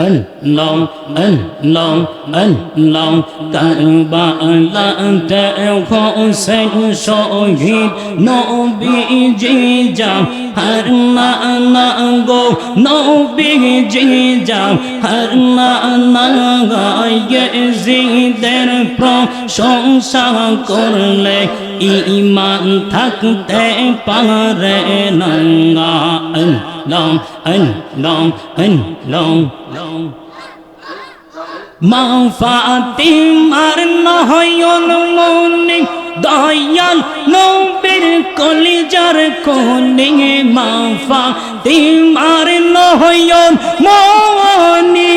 আল্লাহ আল্লাহ আল্লাহ কারবালাতে হোসেন শহীদ নবীজি যা হর না না গো নবীজি যা হর না না গায়েজিদের প্রশংসা করলে ইমান থাকতে পারে না আল্লাহ আল্লাহ আল্লাহ মা ফাতিমার নয়ন মনে, দয়াল নবীর কলিজার কোনে মা ফাতিমার নয়ন মনে,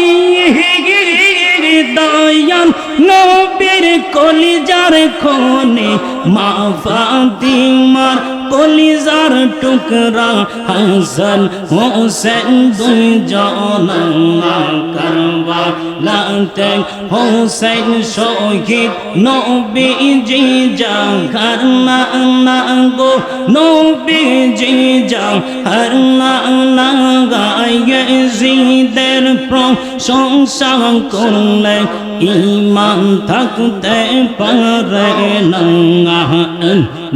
দয়াল নবীর কলিজার কোনে মা ফাতিমার কলিজার টুকরা হাসান হোসেন দুই জনা করবা লাতে হোসেন শহীদ নবীজি ঘর না না গো নবীজি হর না না গায়ে জিদের প্রশংসা করলে ইমান থাকতে পারে না।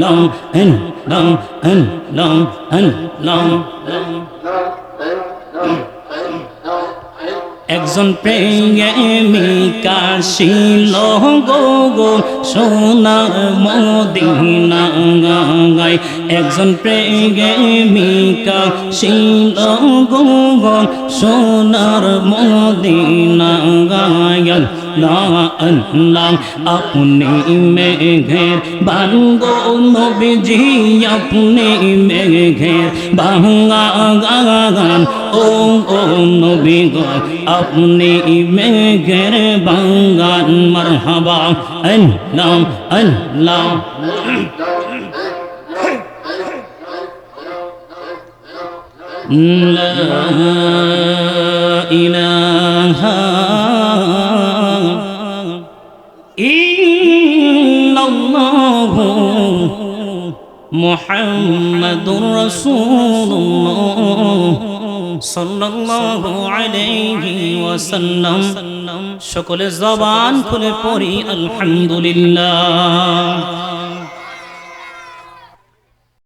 Long long and long and long একজন প্রেমিকা শিল গো গো সোনার মদিনা গায় একজন প্রেমিকা শিল গো গো, সোনার মদিনা গায় আল্লাহ আপনি মেঘের বাঙ্গো নবীজি আপনি মেঘের বাঙ্গা গান ও ও নবী গো আপনি মেঘের বাঙ্গান মারহাবা আল্লাহ আল্লাহ لا إله إن الله محمد رسول الله. صلى الله عليه وسلم. شكل الزبان كل فري الحمد لله